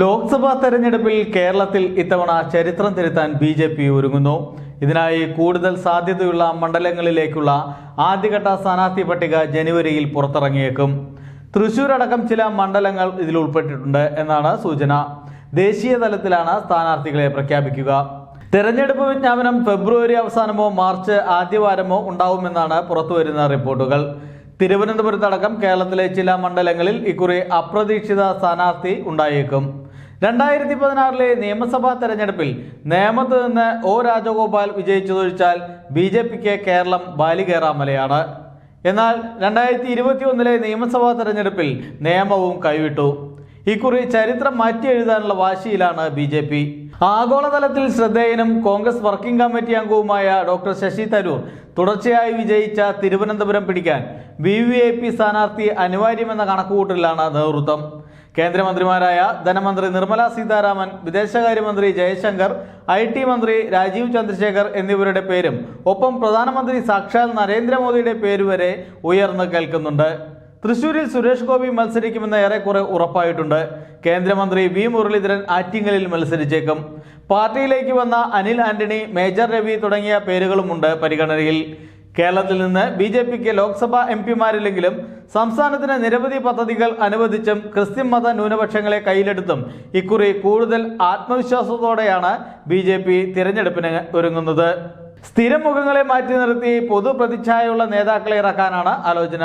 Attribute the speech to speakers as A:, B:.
A: ലോക്സഭാ തെരഞ്ഞെടുപ്പിൽ കേരളത്തിൽ ഇത്തവണ ചരിത്രം തിരുത്താൻ ബി ജെ പി ഒരുങ്ങുന്നു. ഇതിനായി കൂടുതൽ സാധ്യതയുള്ള മണ്ഡലങ്ങളിലേക്കുള്ള ആദ്യഘട്ട സ്ഥാനാർത്ഥി പട്ടിക ജനുവരിയിൽ പുറത്തിറങ്ങിയേക്കും. തൃശൂർ അടക്കം ചില മണ്ഡലങ്ങൾ ഇതിൽ ഉൾപ്പെട്ടിട്ടുണ്ട് എന്നാണ് സൂചന. ദേശീയ തലത്തിലാണ് സ്ഥാനാർത്ഥികളെ പ്രഖ്യാപിക്കുക. തെരഞ്ഞെടുപ്പ് വിജ്ഞാപനം ഫെബ്രുവരി അവസാനമോ മാർച്ച് ആദ്യവാരമോ ഉണ്ടാവുമെന്നാണ് പുറത്തുവരുന്ന റിപ്പോർട്ടുകൾ. തിരുവനന്തപുരത്തടക്കം കേരളത്തിലെ ചില മണ്ഡലങ്ങളിൽ ഇക്കുറി അപ്രതീക്ഷിത സ്ഥാനാർത്ഥി ഉണ്ടായേക്കും. രണ്ടായിരത്തി പതിനാറിലെ നിയമസഭാ തെരഞ്ഞെടുപ്പിൽ നേമത്ത് നിന്ന് ഒ രാജഗോപാൽ വിജയിച്ചതൊഴിച്ചാൽ ബി ജെ പിക്ക് കേരളം ബാലികേറാമലയാണ്. എന്നാൽ രണ്ടായിരത്തി ഇരുപത്തി ഒന്നിലെ നിയമസഭാ തെരഞ്ഞെടുപ്പിൽ നിയമവും കൈവിട്ടു. ഇക്കുറി ചരിത്രം മാറ്റി എഴുതാനുള്ള വാശിയിലാണ് ബി ജെ പി. ആഗോളതലത്തിൽ ശ്രദ്ധേയനും കോൺഗ്രസ് വർക്കിംഗ് കമ്മിറ്റി അംഗവുമായ ഡോക്ടർ ശശി തരൂർ തുടർച്ചയായി വിജയിച്ച തിരുവനന്തപുരം പിടിക്കാൻ ബി വി ഐ പി സ്ഥാനാർത്ഥി അനിവാര്യമെന്ന കണക്കുകൂട്ടലിലാണ് നേതൃത്വം. കേന്ദ്രമന്ത്രിമാരായ ധനമന്ത്രി നിർമ്മല സീതാരാമൻ വിദേശകാര്യമന്ത്രി ജയശങ്കർ ഐ ടി മന്ത്രി രാജീവ് ചന്ദ്രശേഖർ എന്നിവരുടെ പേരും ഒപ്പം പ്രധാനമന്ത്രി സാക്ഷാൽ നരേന്ദ്രമോദിയുടെ പേരുവരെ ഉയർന്നു കേൾക്കുന്നുണ്ട്. തൃശൂരിൽ സുരേഷ് ഗോപി മത്സരിക്കുമെന്ന് ഏറെക്കുറെ ഉറപ്പായിട്ടുണ്ട്. കേന്ദ്രമന്ത്രി വി മുരളീധരൻ ആറ്റിങ്ങലിൽ മത്സരിച്ചേക്കും. പാർട്ടിയിലേക്ക് വന്ന അനിൽ ആന്റണി മേജർ രവി തുടങ്ങിയ പേരുകളുമുണ്ട് പരിഗണനയിൽ. കേരളത്തിൽ നിന്ന് ബി ജെ പിക്ക് ലോക്സഭാ എം പിമാരില്ലെങ്കിലും സംസ്ഥാനത്തിന് നിരവധി പദ്ധതികൾ അനുവദിച്ചും ക്രിസ്ത്യൻ മത ന്യൂനപക്ഷങ്ങളെ കയ്യിലെടുത്തും ഇക്കുറി കൂടുതൽ ആത്മവിശ്വാസത്തോടെയാണ് ബി ജെ പി തിരഞ്ഞെടുപ്പിന് ഒരുങ്ങുന്നത്. സ്ഥിരം മുഖങ്ങളെ മാറ്റി നിർത്തി പൊതു പ്രതിച്ഛായുള്ള നേതാക്കളെ ഇറക്കാനാണ് ആലോചന.